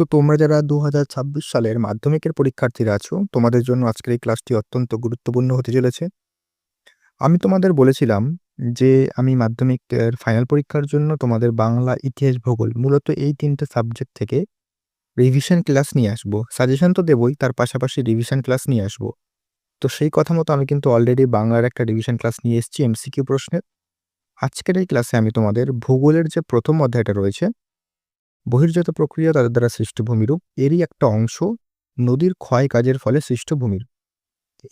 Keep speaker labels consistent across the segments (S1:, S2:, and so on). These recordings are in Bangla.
S1: তো তোমরা যারা দু হাজার ছাব্বিশ সালের মাধ্যমিকের পরীক্ষার্থীরা আছো, তোমাদের জন্য আজকের এই ক্লাসটি অত্যন্ত গুরুত্বপূর্ণ হতে চলেছে। আমি তোমাদের বলেছিলাম যে আমি মাধ্যমিকের ফাইনাল পরীক্ষার জন্য তোমাদের বাংলা, ইতিহাস, ভূগোল মূলত এই তিনটে সাবজেক্ট থেকে রিভিশন ক্লাস নিয়ে আসব। সাজেশন তো দেবই, তার পাশাপাশি রিভিশন ক্লাস নিয়ে আসব। তো সেই কথা মতো আমি কিন্তু অলরেডি বাংলার একটা রিভিশন ক্লাস নিয়ে এসেছি এমসিকিউ প্রশ্নের। আজকের এই ক্লাসে আমি তোমাদের ভূগোলের যে প্রথম অধ্যায়টা রয়েছে বহির্জাত প্রক্রিয়া তাদের দ্বারা সৃষ্ট ভূমিরূপ এরই একটা অংশ নদীর ক্ষয় কাজের ফলে সৃষ্ট ভূমিরূপ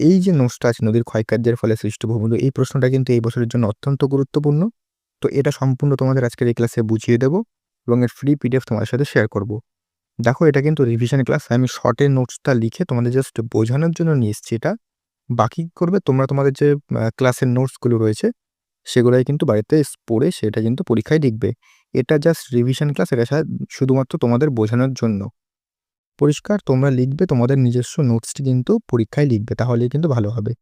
S1: এই যে নোটসটা আছে নদীর ক্ষয় কাজের ফলে সৃষ্ট ভূমিরূপ এই প্রশ্নটা কিন্তু এই বছরের জন্য অত্যন্ত গুরুত্বপূর্ণ। তো এটা সম্পূর্ণ তোমাদের আজকের এই ক্লাসে বুঝিয়ে দেবো এবং এর ফ্রি পিডিএফ তোমাদের সাথে শেয়ার করব। দেখো এটা কিন্তু রিভিশন ক্লাস আমি শর্টের নোটসটা লিখে তোমাদের জাস্ট বোঝানোর জন্য নিয়ে এসেছি এটা। বাকি করবে তোমরা তোমাদের যে ক্লাসের নোটসগুলো রয়েছে, সেগুলোই কিন্তু বাড়িতে পড়ে সেটা কিন্তু পরীক্ষায় লিখবে। এটা জাস্ট রিভিশন ক্লাস এটা শুধুমাত্র তোমাদের বোঝানোর জন্য। পরিষ্কার, তোমরা লিখবে, তোমাদের নিজস্ব নোটসটি কিন্তু পরীক্ষায় লিখবে তাহলে কিন্তু ভালো হবে।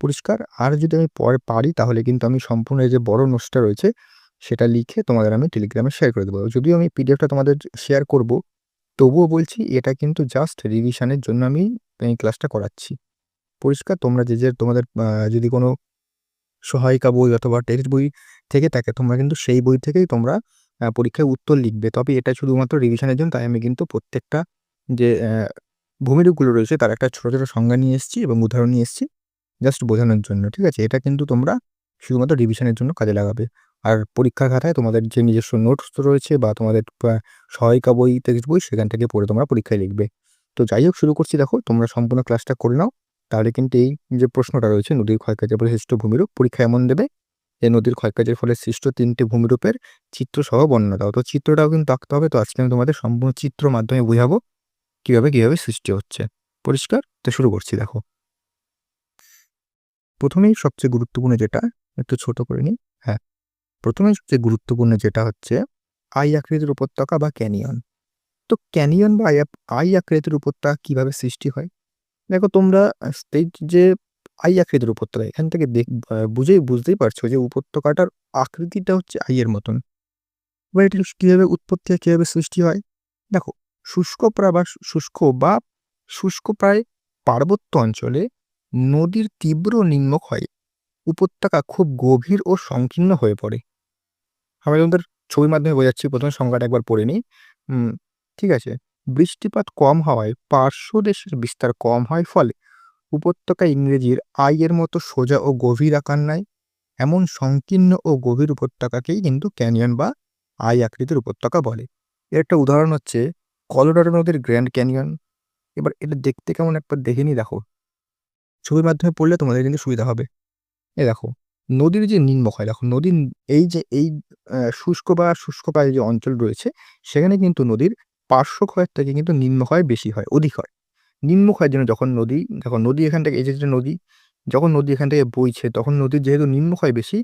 S1: পরিষ্কার, আর যদি আমি পরে পারি, তাহলে কিন্তু আমি সম্পূর্ণ এই যে বড় নোটসটা রয়েছে, সেটা লিখে তোমাদের আমি টেলিগ্রামে শেয়ার করে দেবো। যদিও আমি পিডিএফটা তোমাদের শেয়ার করব, তবুও বলছি, এটা কিন্তু জাস্ট রিভিশনের জন্য আমি এই ক্লাসটা করাচ্ছি। পরিষ্কার, তোমরা যে যে তোমাদের যদি কোনো সহায়িকা বই অথবা টেক্সট বই থেকে থাকে, তোমরা কিন্তু সেই বই থেকেই তোমরা পরীক্ষায় উত্তর লিখবে। তবে এটা শুধুমাত্র রিভিশনের জন্য, তাই আমি কিন্তু প্রত্যেকটা যে ভূমিরূপগুলো রয়েছে, তার একটা ছোটো ছোটো সংজ্ঞা নিয়ে এসেছি এবং উদাহরণ নিয়ে এসেছি জাস্ট বোঝানোর জন্য, ঠিক আছে? এটা কিন্তু তোমরা শুধুমাত্র রিভিশনের জন্য কাজে লাগাবে। আর পরীক্ষার খাতায় তোমাদের যে নিজস্ব নোটস রয়েছে বা তোমাদের সহায়িকা বই, টেক্সট বই, সেখান থেকে পড়ে তোমরা পরীক্ষায় লিখবে। তো যাই হোক, শুরু করছি, দেখো, তোমরা সম্পূর্ণ ক্লাসটা করে নাও। তাহলে কিন্তু এই যে প্রশ্নটা রয়েছে, নদীর ক্ষয়কাজের ফলে সৃষ্ট ভূমিরূপ পরীক্ষা এমন দেবে যে নদীর ক্ষয়কাজের ফলে সৃষ্ট তিনটি ভূমিরূপের চিত্রসহ বর্ণনা দাও। তো চিত্রটাও কিন্তু আঁকতে হবে। তো আজকে আমি তোমাদের সম্পূর্ণ চিত্র মাধ্যমে বোঝাবো কীভাবে কীভাবে সৃষ্টি হচ্ছে। পরিষ্কার? তো শুরু করছি, দেখো। প্রথমেই সবচেয়ে গুরুত্বপূর্ণ যেটা, একটু ছোট করে নিই। হ্যাঁ প্রথমেই সবচেয়ে গুরুত্বপূর্ণ যেটা হচ্ছে আই আকৃতির উপত্যকা বা ক্যানিয়ন। তো ক্যানিয়ন বা আই আকৃতির উপত্যকা কীভাবে সৃষ্টি হয়? দেখো তোমরা এই যে আই আকৃতির উপত্যকা, এখান থেকে দেখ বুঝেই বুঝতেই পারছ যে উপত্যকাটার আকৃতিটা হচ্ছে আইয়ের মতন। এবার এটি কীভাবে উৎপত্তি হয়, কীভাবে সৃষ্টি হয়? দেখো, শুষ্ক প্রায় বা শুষ্ক বা শুষ্ক প্রায় পার্বত্য অঞ্চলে নদীর তীব্র নিম্নক্ষয় উপত্যকা খুব গভীর ও সংকীর্ণ হয়ে পড়ে। আমি তোমাদের ছবির মাধ্যমে বোঝাচ্ছি, প্রথমে সংজ্ঞাটা একবার পড়ে নিই। ঠিক আছে? বৃষ্টিপাত কম হওয়ায় পার্শ্ব দেশের বিস্তার কম হয় ফলে উপত্যকা ইংরেজির আইয়ের মতো সোজা ও গভীর আকার নেয় এমন সংকীর্ণ ও গভীর উপত্যকাকেই কিন্তু ক্যানিয়ন বা আই আকৃতির উপত্যকা বলে। এর একটা উদাহরণ হচ্ছে কলোরাডো নদীর গ্র্যান্ড ক্যানিয়ন। এবার এটা দেখতে কেমন একবার দেখে নি দেখো। ছবির মাধ্যমে পড়লে তোমাদের কিন্তু সুবিধা হবে। এ দেখো, নদীর যে নিম্নক্ষয়, দেখো, নদীর এই যে, এই শুষ্ক বা শুষ্ক পায়ে যে অঞ্চল রয়েছে, সেখানে কিন্তু নদীর পার্শ্বক্ষয়ের থেকে কিন্তু নিম্নক্ষয় বেশি হয়, অধিক হয়। নিম্নক্ষয়ের জন্য যখন নদী দেখো নদী এখান থেকে, এই যে নদী, যখন নদী এখান থেকে বইছে, তখন নদীর যেহেতু নিম্নক্ষয় বেশি,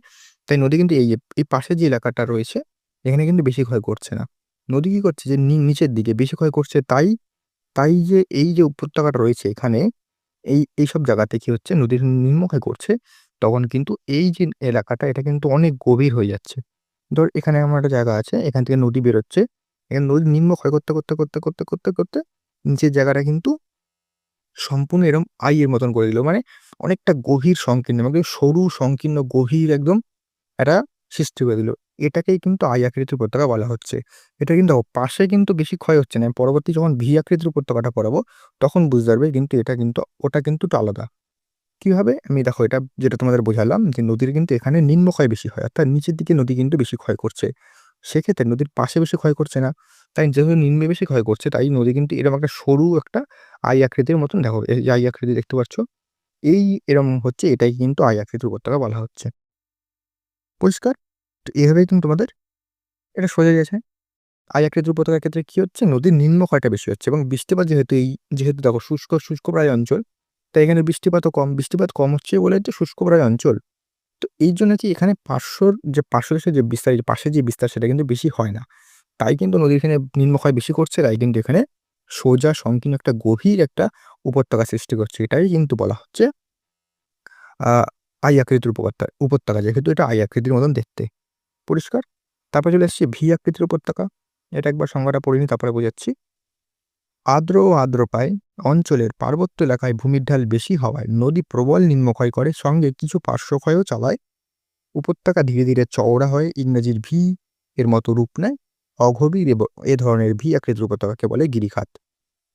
S1: তাই নদী কিন্তু এই এই পাশে যে এলাকাটা রয়েছে, এখানে কিন্তু বেশি ক্ষয় করছে না। নদী কী করছে যে নিচের দিকে বেশি ক্ষয় করছে, তাই তাই যে এই যে উপত্যকাটা রয়েছে এখানে, এই এইসব জায়গাতে কি হচ্ছে, নদীর নিম্নক্ষয় করছে, তখন কিন্তু এই যে এলাকাটা, এটা কিন্তু অনেক গভীর হয়ে যাচ্ছে। ধর, এখানে আমার একটা জায়গা আছে, এখান থেকে নদী বেরোচ্ছে এখানে নদীর নিম্ন ক্ষয় করতে করতে করতে করতে করতে করতে নিচের জায়গাটা কিন্তু সম্পূর্ণ এরকম আইয়ের মতন করে দিল। মানে অনেকটা গভীর সংকীর্ণ মানে সরু, সংকীর্ণ, গভীর একদম একটা সৃষ্টি করে দিল। এটাকেই কিন্তু আই আকৃতির উপত্যকা বলা হচ্ছে। এটা কিন্তু পাশে কিন্তু বেশি ক্ষয় হচ্ছে না। পরবর্তী যখন ভি আকৃতির উপত্যকাটা পড়াবো, তখন বুঝতে পারবে কিন্তু এটা কিন্তু, ওটা কিন্তু আলাদা। কীভাবে? আমি দেখো, এটা যেটা তোমাদের বোঝালাম যে নদীর কিন্তু এখানে নিম্ন ক্ষয় বেশি হয়, অর্থাৎ নিচের দিকে নদী কিন্তু বেশি ক্ষয় করছে। সেক্ষেত্রে নদীর পাশে বেশি ক্ষয় করছে না। তাই যেহেতু নিম্নে বেশি ক্ষয় করছে, তাই নদী কিন্তু এরকম একটা সরু একটা আই আকৃতির মতন দেখো, এই আই আকৃতি দেখতে পাচ্ছ, এই এরকম হচ্ছে, এটাই কিন্তু আই আকৃতির উপত্যকা বলা হচ্ছে। পরিষ্কার? তো এভাবেই কিন্তু তোমাদের এটা সোজা গেছে। আই আকৃতির উপত্যকার ক্ষেত্রে কী হচ্ছে? নদীর নিম্ন ক্ষয়টা বেশি হচ্ছে এবং বৃষ্টিপাত যেহেতু এই, যেহেতু দেখো শুষ্ক শুষ্ক প্রায় অঞ্চল, তাই এখানে বৃষ্টিপাতও কম, বৃষ্টিপাত কম হচ্ছে বলে যে শুষ্ক প্রায় অঞ্চল। তো এই জন্য কি এখানে পার্শ্বর যে পার্শ্ব দেশের যে বিস্তার পাশে যে বিস্তার সেটা কিন্তু বেশি হয় না। তাই কিন্তু নদীর এখানে নিম্নক্ষয় বেশি করছে, তাই কিন্তু এখানে সোজা সংকীর্ণ একটা গভীর একটা উপত্যকা সৃষ্টি করছে। এটাই কিন্তু বলা হচ্ছে আই আকৃতির উপত্যকা উপত্যকা, যেহেতু এটা আই আকৃতির মতন দেখতে। পরিষ্কার? তারপরে চলে এসছে ভি আকৃতির উপত্যকা। এটা একবার সংজ্ঞাটা পড়িনি তারপরে বোঝাচ্ছি। আর্দ্র ও আর্দ্রপায় অঞ্চলের পার্বত্য এলাকায় ভূমির ঢাল বেশি হওয়ায় নদী প্রবল নিম্নক্ষয় করে, সঙ্গে কিছু পার্শ্বক্ষয়ও চালায়। উপত্যকা ধীরে ধীরে চওড়া হয়, ইংরেজির ভি এর মতো রূপ নেয়। অগভীর এ ধরনের ভি আকৃতির উপত্যকাকে বলে গিরিখাত।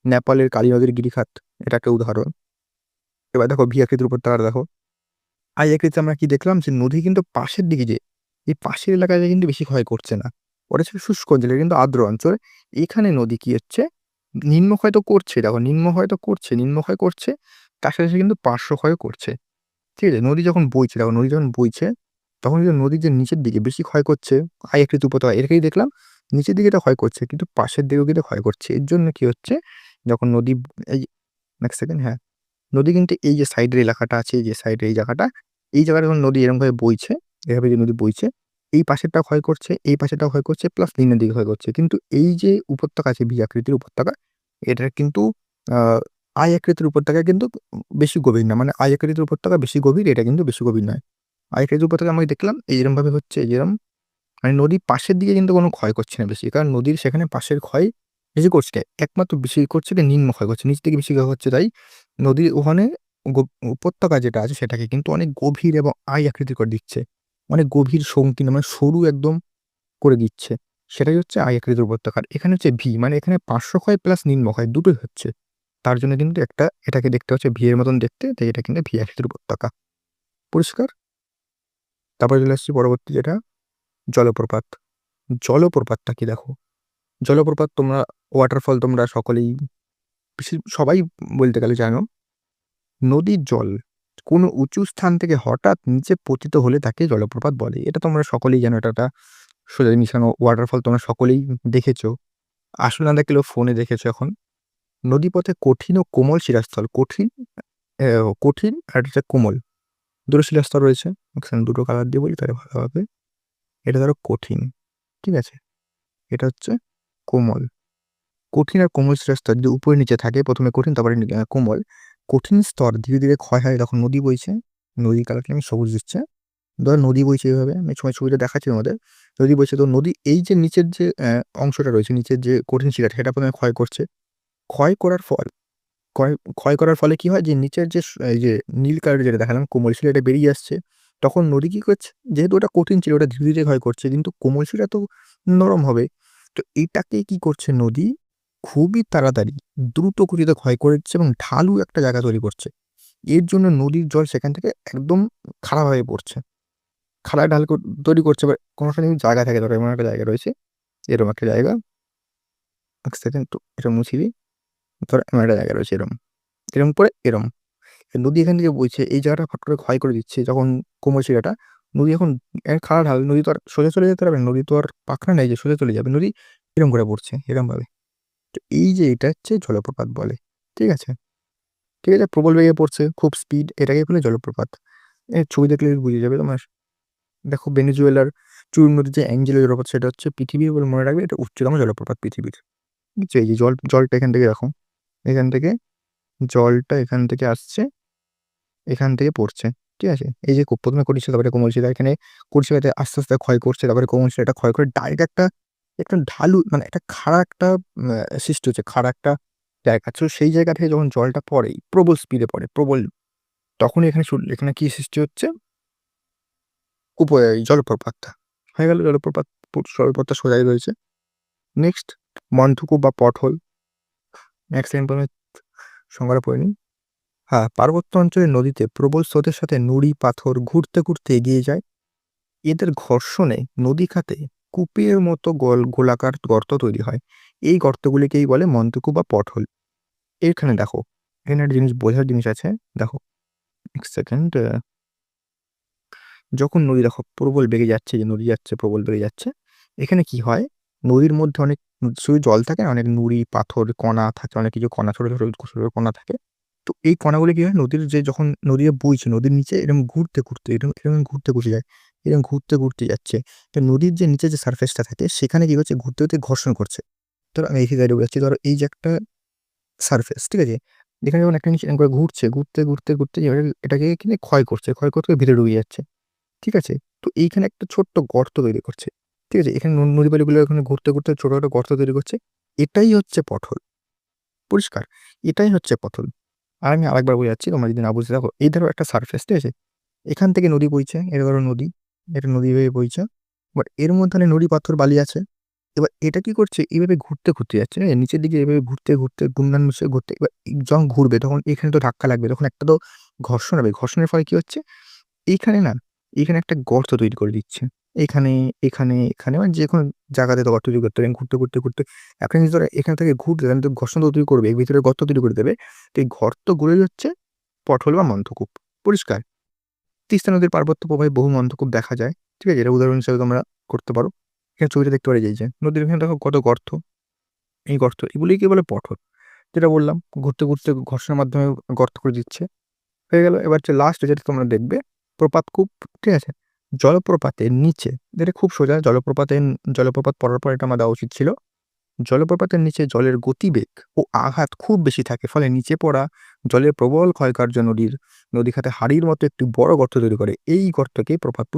S1: নেপালের কালী নদীর গিরিখাত এটা একটা উদাহরণ। এবার দেখো ভি আকৃতির উপত্যকা দেখো। আই আকৃতিতে আমরা কি দেখলাম যে নদী কিন্তু পাশের দিকে যে, এই পাশের এলাকায় কিন্তু বেশি ক্ষয় করছে না। ছিল শুষ্ক অঞ্চল কিন্তু আর্দ্র অঞ্চল। এখানে নদী কি হচ্ছে? নিম্নক্ষয় তো করছে, দেখো নিম্নক্ষয় তো করছে, নিম্নক্ষয় করছে, তার সাথে সাথে কিন্তু পার্শ্বক্ষয় করছে। ঠিক আছে? নদী যখন বইছে, দেখো নদী যখন বইছে, তখন কিন্তু নদীর যে নিচের দিকে বেশি ক্ষয় করছে আই আকৃতি উপত্যকা এটাকেই দেখলাম, নিচের দিকে এটা ক্ষয় করছে, কিন্তু পাশের দিকেও কিন্তু ক্ষয় করছে। এর জন্য কি হচ্ছে? যখন নদী, এই নেক্সট সেকেন্ড হ্যাঁ নদী কিন্তু এই যে সাইডের এলাকাটা আছে, এই যে সাইডের এই জায়গাটা এই জায়গাটা যখন নদী এরকমভাবে বইছে, এভাবে যে নদী বইছে এই পাশেরটা ক্ষয় করছে, এই পাশেরটাও ক্ষয় করছে প্লাস নিম্নের দিকে ক্ষয় করছে। কিন্তু এই যে উপত্যকা আছে বি আকৃতির উপত্যকা, এটার কিন্তু আয় আকৃতির উপত্যকা কিন্তু বেশি গভীর না। মানে আয় আকৃতির উপত্যকা বেশি গভীর, এটা কিন্তু বেশি গভীর নয়। আয় আকৃতির উপত্যকা আমি দেখলাম এইরকমভাবে হচ্ছে যেরকম মানে নদীর পাশের দিকে কিন্তু কোনো ক্ষয় করছে না বেশি। কারণ নদীর সেখানে পাশের ক্ষয় বেশি করছে, একমাত্র বেশি করছে কি নিম্ন ক্ষয় করছে, নিচ থেকে বেশি ক্ষয় হচ্ছে তাই নদীর ওখানে উপত্যকা যেটা আছে, সেটাকে কিন্তু অনেক গভীর এবং আয় আকৃতি করে দিচ্ছে। অনেক গভীর সংকীর্ণ মানে সরু একদম করে দিচ্ছে। সেটাই হচ্ছে আই আকৃতির উপত্যকা এখানে হচ্ছে ভি মানে এখানে পাঁচশো ক্ষয় প্লাস নিম্নক্ষয় দুটোই হচ্ছে। তার জন্য কিন্তু একটা এটাকে দেখতে হচ্ছে ভি এর মতন দেখতে, তাই এটা কিন্তু ভি আকৃতির উপত্যকা। পরিষ্কার? তারপরে চলে আসছি পরবর্তী যেটা, জলপ্রপাত। জলপ্রপাতটা কি দেখো? জলপ্রপাত তোমরা ওয়াটারফল তোমরা সকলেই সবাই বলতে গেলে জানো, নদীর জল। কোনো উঁচু স্থান থেকে হঠাৎ নিচে পতিত হলে তাকে জলপ্রপাত বলে। এটা তোমরা সকলেই জানো, এটা একটা সোজা জিনিস। ওয়াটারফল তোমরা সকলেই দেখেছ। আসলে না দেখলেও ফোনে দেখেছ এখন। নদীপথে কঠিন ও কোমল শিলাস্থল। কঠিন কঠিন আর এটা কোমল। দুটো শিলাস্তর রয়েছে। দুটো কালার দিয়ে বলি, তাহলে ভালো হবে। এটা ধরো কঠিন, ঠিক আছে? এটা হচ্ছে কোমল। কঠিন আর কোমল শিলাস্তর যদি উপরে নিচে থাকে, প্রথমে কঠিন, তারপরে কোমল। কঠিন স্তর ধীরে ধীরে ক্ষয় হয়। তখন নদী বইছে নদী কালারকে আমি সবুজ দিচ্ছে। ধর নদী বইছে এইভাবে, আমি সময় ছবিটা দেখাচ্ছি আমাদের নদী বইছে, তো নদী এই যে নিচের যে অংশটা রয়েছে, নিচের যে কঠিন শিলাটা, সেটা প্রথমে ক্ষয় করছে। ক্ষয় করার ফল, ক্ষয় ক্ষয় করার ফলে কি হয় যে, নিচের যে এই যে নীল কালার যেটা দেখালাম, কোমল শিলা এটা বেরিয়ে আসছে। তখন নদী কি করছে, যেহেতু ওটা কঠিন ছিল, ওটা ধীরে ধীরে ক্ষয় করছে, কিন্তু কোমল শিলা তো নরম হবে। তো এটাকে কি করছে নদী? খুবই তাড়াতাড়ি দ্রুত গতিতে ক্ষয় করে দিচ্ছে এবং ঢালু একটা জায়গা তৈরি করছে। এর জন্য নদীর জল সেখান থেকে একদম খারাপ হয়ে পড়ছে। খারাপ ঢাল তৈরি করছে বা কোনো একটা জায়গা থাকে ধরো এমন একটা জায়গা রয়েছে। এরকম একটা জায়গা। এক সেকেন্ড এটা মুছি দিই। ধর এমন একটা জায়গা রয়েছে এরম। এরম করে এরম। নদী এখান থেকে বইছে। এই জায়গাটা ফট করে ক্ষয় করে দিচ্ছে। যখন কোমর শিরাটা, নদী এখন খারাপ ঢাল, নদী তো আর সোজা চলে যেতে পারবে নদী তো আর পাখনা নেই যে সোজা চলে যাবে। নদী এরম করে পড়ছে এরমভাবে তো এই যে এটা হচ্ছে জলপ্রপাত বলে, ঠিক আছে? ঠিক আছে, প্রবল বেগে পড়ছে, খুব স্পিড এটাকে বলে জলপ্রপাত। এর ছবি দেখলে বুঝে যাবে তোমার। দেখো বেনিজুয়েলার চুর নদীর যে অ্যাঞ্জেলো জলপ্রপাত, সেটা হচ্ছে পৃথিবীর বলে মনে রাখবে, এটা উচ্চতম জলপ্রপাত পৃথিবীর। বুঝছ? এই যে জল, জলটা এখান থেকে দেখো, এখান থেকে জলটা এখান থেকে আসছে, এখান থেকে পড়ছে, ঠিক আছে? এই যে প্রথমে করিছিল তারপরে কোমল কোমলশিলা এখানে করিশিলাতে আস্তে আস্তে ক্ষয় করছে, তারপরে কোমলশিলাটা ক্ষয় করে ডাইরেক্ট একটা একটা ঢালু মানে একটা খাড়া একটা সৃষ্টি হচ্ছে, খাড়া একটা জায়গা। তো সেই জায়গা থেকে যখন জলটা পড়ে, প্রবল স্পিডে পড়ে, প্রবল, তখন এখানে এখানে কি সৃষ্টি হচ্ছে? উপ জলপ্রপাতটা। হয়ে গেল, জলপ্রপাত জলপ্রপাতটা সোজাই রয়েছে। নেক্সট মন্থুকু বা পটহোল নেক্সট আমি সংজ্ঞাটা পড়ে নিই। হ্যাঁ পার্বত্য অঞ্চলের নদীতে প্রবল স্রোতের সাথে নুড়ি, পাথর ঘুরতে ঘুরতে এগিয়ে যায়। এদের ঘর্ষণে নদী খাতে কূপের মতো গোল, গোলাকার গর্ত তৈরি হয়। এই গর্তগুলিকেই বলে মন্তকূপ বা পটহোল এখানে দেখো, এখানে একটা জিনিস বোঝার জিনিস আছে। দেখো এক সেকেন্ড যখন নদী দেখো, প্রবল বেগে যাচ্ছে, যে নদী যাচ্ছে, প্রবল বেগে যাচ্ছে, এখানে কি হয়? নদীর মধ্যে অনেক, শুধু জল থাকে অনেক নুড়ি, পাথর, কণা থাকে, অনেক কিছু কণা, ছোটো ছোটো ছোটো কণা থাকে। তো এই কণাগুলি কি হয়? নদীর যে যখন নদীতে বইছে, নদীর নিচে এরকম ঘুরতে ঘুরতে এরকম এরকম ঘুরতে ঘুরতে যায়। এরকম ঘুরতে ঘুরতে যাচ্ছে। তো নদীর যে নিচে যে সারফেসটা থাকে, সেখানে কি করছে ঘুরতে ঘুরতে ঘর্ষণ করছে। ধরো আমি এই ফিগারে বোঝাচ্ছি ধরো এই যে একটা সারফেস ঠিক আছে? এখানে যখন একটা নিচে করে ঘুরছে, ঘুরতে ঘুরতে ঘুরতে এটাকে কিনে ক্ষয় করছে, ক্ষয় করতে ভিতরে ডুবে যাচ্ছে। ঠিক আছে? তো এইখানে একটা ছোট্ট গর্ত তৈরি করছে। ঠিক আছে? এখানে নদী বালিগুলো এখানে ঘুরতে ঘুরতে ছোটো ছোটো গর্ত তৈরি করছে। এটাই হচ্ছে পটল পরিষ্কার? এটাই হচ্ছে পথল। আর আমি আরেকবার বোঝাচ্ছি তোমরা যদি না বুঝতে থাকো, এই ধরো একটা সারফেস ঠিক আছে? এখান থেকে নদী বইছে এটা ধরো নদী। এটা নদী হয়ে বইছে। বাট এর মধ্যে নদী পাথর বালি আছে। এবার এটা কি করছে? এইভাবে ঘুরতে ঘুরতে যাচ্ছে। হ্যাঁ নিচের দিকে এভাবে ঘুরতে ঘুরতে গুন্ডান মিশে ঘুরতে এবার যখন ঘুরবে তখন এখানে তো ধাক্কা লাগবে। তখন একটা তো ঘর্ষণ হবে। ঘর্ষণের ফলে কি হচ্ছে? এইখানে না, এখানে একটা গর্ত তৈরি করে দিচ্ছে। এখানে এখানে এখানে মানে যে কোনো জায়গাতে তো গর্ত তৈরি করতে পারেন। ঘুরতে ঘুরতে ঘুরতে আপনি যদি ধরো, এখান থেকে ঘুরতে তো ঘর্ষণ তো তৈরি করবে। এর ভিতরে গর্ত তৈরি করে দেবে। তো এই গর্ত গর্তগুলো হচ্ছে পটল বা মন্থকূপ। পরিষ্কার? তিস্তা নদীর পার্বত্য প্রবাহে বহু মন্থকূপ দেখা যায়, ঠিক আছে? এটা উদাহরণ হিসেবে তোমরা করতে পারো। এখানে ছবিটা দেখতে পারে যে, নদীর এখানে দেখো কত গর্ত। এই গর্ত এগুলোই কি বলে পটল যেটা বললাম, ঘুরতে ঘুরতে ঘর্ষণের মাধ্যমে গর্ত করে দিচ্ছে। হয়ে গেল, এবার হচ্ছে লাস্ট যেটা তোমরা দেখবে, প্রপাত কূপ, ঠিক আছে? জলপ্রপাতের নিচে যেটা খুব সোজা, জলপ্রপাতের, জলপ্রপাত পড়ার পর এটা আমার দেওয়া উচিত ছিল। জলপ্রপাতের নিচে জলের গতিবেগ ও আঘাত খুব বেশি থাকে, ফলে নিচে পড়া জলের প্রবল ক্ষয়কার্য নদীর নদী খাতে হাড়ির মতো একটি বড় গর্ত তৈরি করে। এই গর্তকে প্রপাত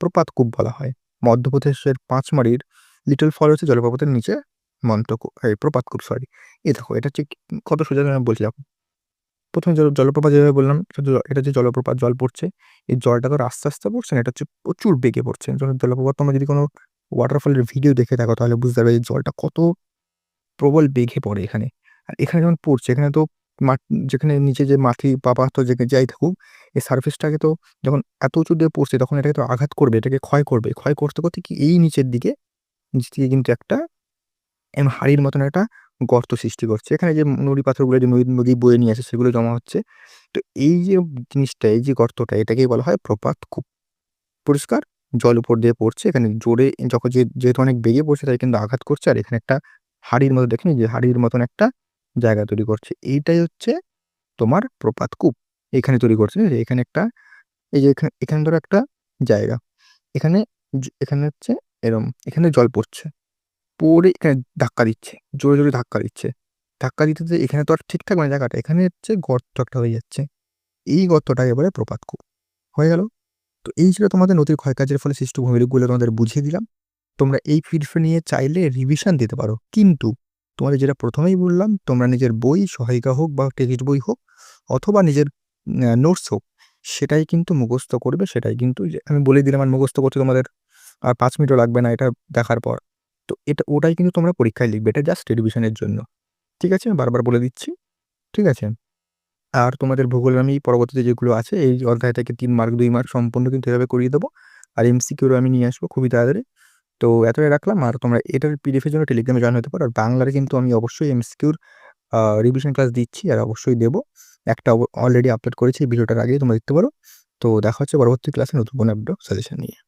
S1: প্রপাত কূপ বলা হয়। মধ্যপ্রদেশের পাঁচমারির লিটল ফল হচ্ছে জলপ্রপাতের নিচে মন্তকূপ এই প্রপাত কূপ সরি এ দেখো, এটা হচ্ছে কত সোজা বলছিলাম। প্রথমে জল, জলপ্রপাত যেভাবে বললাম, এটা যে জলপ্রপাত, জল পড়ছে। এই জলটা তো আস্তে আস্তে পড়ছে না, এটা হচ্ছে প্রচুর বেগে পড়ছে। জলপ্রপাত তোমরা যদি কোনো ওয়াটারফলের ভিডিও দেখে থাকো, তাহলে বুঝতে পারবে জলটা কত প্রবল বেঘে পড়ে এখানে। আর এখানে যখন পড়ছে, এখানে তো যেখানে নিচে যে মাটি বা পাথর যেখানে যাই থাকুক, এই সার্ফেসটাকে তো যখন এত উঁচু দিয়ে পড়ছে, তখন এটাকে তো আঘাত করবে, এটাকে ক্ষয় করবে। ক্ষয় করতে করতে কি এই নিচের দিকে নিচ থেকে কিন্তু একটা হাড়ির মতন একটা গর্ত সৃষ্টি করছে। এখানে যে নুড়ি পাথরগুলো, যে নদী নদী বয়ে নিয়ে আসে, সেগুলো জমা হচ্ছে। তো এই যে জিনিসটা, এই যে গর্তটা, এটাকেই বলা হয় প্রপাত খুব পরিষ্কার? জল উপর দিয়ে পড়ছে, এখানে জোরে যখন যেহেতু অনেক বেগে পড়ছে, তাই কিন্তু আঘাত করছে, আর এখানে একটা হাড়ির মতো, দেখেনি যে হাড়ির মতন একটা জায়গা তৈরি করছে। এইটাই হচ্ছে তোমার প্রপাত কূপ এখানে তৈরি করছে এখানে একটা, এই যে এখানে ধরো একটা জায়গা, এখানে এখানে হচ্ছে এরম, এখানে জল পড়ছে, পড়ে এখানে ধাক্কা দিচ্ছে, জোরে জোরে ধাক্কা দিচ্ছে, ধাক্কা দিতে দিতে এখানে তো আর ঠিকঠাক মানে জায়গাটা, এখানে হচ্ছে গর্ত একটা হয়ে যাচ্ছে, এই গর্তটাকে বলে প্রপাত কূপ, হয়ে গেল। তো এই ছিল তোমাদের নদীর ক্ষয়কাজের ফলে সৃষ্ট ভূমিরূপগুলো তোমাদের বুঝিয়ে দিলাম। তোমরা এই ফিডফে নিয়ে চাইলে রিভিশন দিতে পারো। কিন্তু তোমাদের যেটা প্রথমেই বললাম, তোমরা নিজের বই, সহায়িকা হোক বা টেক্সট বই হোক, অথবা নিজের নোটস হোক, সেটাই কিন্তু মুখস্থ করবে, সেটাই কিন্তু আমি বলে দিলাম আর মুখস্থ করতে তোমাদের আর পাঁচ মিনিটও লাগবে না এটা দেখার পর। তো এটা, ওটাই কিন্তু তোমরা পরীক্ষায় লিখবে, এটা জাস্ট রিভিশনের জন্য। ঠিক আছে? আমি বারবার বলে দিচ্ছি। ঠিক আছে? আর তোমাদের ভূগোল আমি পরবর্তীতে যেগুলো আছে, এই অধ্যায় থেকে তিন মার্ক, দুই মার্ক সম্পূর্ণ কিন্তু এভাবে করিয়ে দেবো। আর এমসিকিউরও আমি নিয়ে আসব খুবই তাড়াতাড়ি। তো এতটাই রাখলাম আর তোমরা এটার পিডিএফের জন্য টেলিগ্রামে জয়েন হতে পারো। আর বাংলার কিন্তু আমি অবশ্যই এমসিকিউর রিভিশন ক্লাস দিচ্ছি আর অবশ্যই দেবো। একটা অলরেডি আপলোড করেছি ভিডিওটার আগেই তোমরা দেখতে পারো। তো দেখা হচ্ছে পরবর্তী ক্লাসে নতুন কোনো আপডেট সাজেশন নিয়ে।